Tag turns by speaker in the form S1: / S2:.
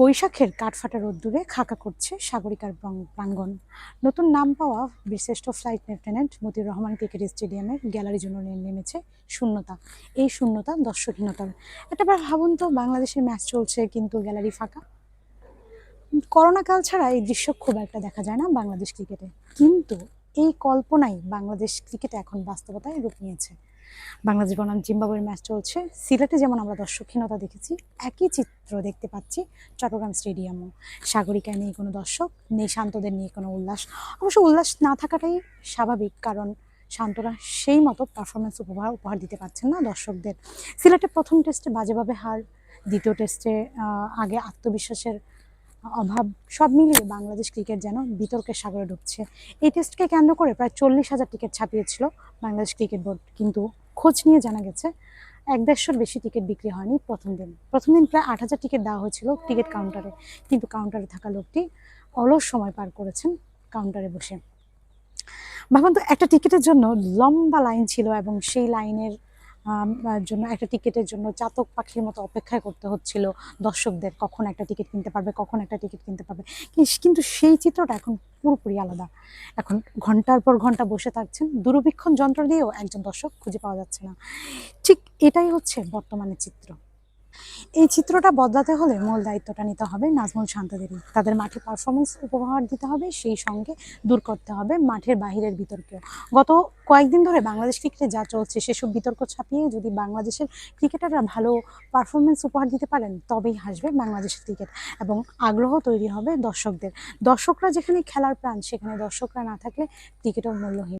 S1: বৈশাখের কাঠফাটা রোদ্দুরে খাকা করছে সাগরিকার প্রাঙ্গণ নতুন নাম পাওয়া বীরশ্রেষ্ঠ ফ্লাইট লেফটেন্যান্ট মতির রহমান ক্রিকেট স্টেডিয়ামের গ্যালারি জন্য নেমেছে শূন্যতা এই শূন্যতা দর্শকহীনতার একটা ভাবুন তো বাংলাদেশের ম্যাচ চলছে কিন্তু গ্যালারি ফাঁকা করোনাকাল ছাড়া এই দৃশ্য খুব একটা দেখা যায় না বাংলাদেশ ক্রিকেটে কিন্তু এই কল্পনাই বাংলাদেশ ক্রিকেট এখন বাস্তবতায় রূপ নিয়েছে বাংলাদেশ বনাম জিম্বাবুয়ের ম্যাচ চলছে সিলেটে যেমন আমরা দর্শকহীনতা দেখেছি একই চিত্র দেখতে পাচ্ছি চট্টগ্রাম স্টেডিয়ামও সাগরিকায় নিয়ে কোনো দর্শক নেই শান্তদের নিয়ে কোনো উল্লাস অবশ্য উল্লাস না থাকাটাই স্বাভাবিক কারণ শান্তরা সেই মতো পারফরমেন্স উপহার উপহার দিতে পারছেন না দর্শকদের সিলেটে প্রথম টেস্টে বাজেভাবে হার দ্বিতীয় টেস্টে আগে আত্মবিশ্বাসের অভাব সব মিলিয়ে বাংলাদেশ ক্রিকেট যেন বিতর্কের সাগরে ঢুকছে এই টেস্টকে কেন্দ্র করে প্রায় চল্লিশ হাজার টিকিট ছাপিয়েছিল বাংলাদেশ ক্রিকেট বোর্ড কিন্তু খোঁজ নিয়ে জানা গেছে এক দেড়শোর বেশি টিকিট বিক্রি হয়নি প্রথম দিন প্রথম দিন প্রায় আট হাজার টিকিট দেওয়া হয়েছিল টিকিট কাউন্টারে কিন্তু কাউন্টারে থাকা লোকটি অলস সময় পার করেছেন কাউন্টারে বসে ভাবুন তো একটা টিকিটের জন্য লম্বা লাইন ছিল এবং সেই লাইনের জন্য একটা টিকিটের জন্য চাতক পাখির মতো অপেক্ষা করতে হচ্ছিল দর্শকদের কখন একটা টিকিট কিনতে পারবে কখন একটা টিকিট কিনতে পারবে কিন্তু সেই চিত্রটা এখন পুরোপুরি আলাদা এখন ঘন্টার পর ঘন্টা বসে থাকছেন দূরবীক্ষণ যন্ত্র দিয়েও একজন দর্শক খুঁজে পাওয়া যাচ্ছে না ঠিক এটাই হচ্ছে বর্তমানে চিত্র এই চিত্রটা বদলাতে হলে মূল দায়িত্বটা নিতে হবে নাজমুল শান্তদেরই তাদের মাঠে পারফরমেন্স উপহার দিতে হবে সেই সঙ্গে দূর করতে হবে মাঠের বাহিরের বিতর্ক গত কয়েকদিন ধরে বাংলাদেশ ক্রিকেটে যা চলছে সেসব বিতর্ক ছাপিয়ে যদি বাংলাদেশের ক্রিকেটাররা ভালো পারফরমেন্স উপহার দিতে পারেন তবেই হাসবে বাংলাদেশের ক্রিকেট এবং আগ্রহ তৈরি হবে দর্শকদের দর্শকরা যেখানে খেলার প্রাণ সেখানে দর্শকরা না থাকলে ক্রিকেটও মূল্যহীন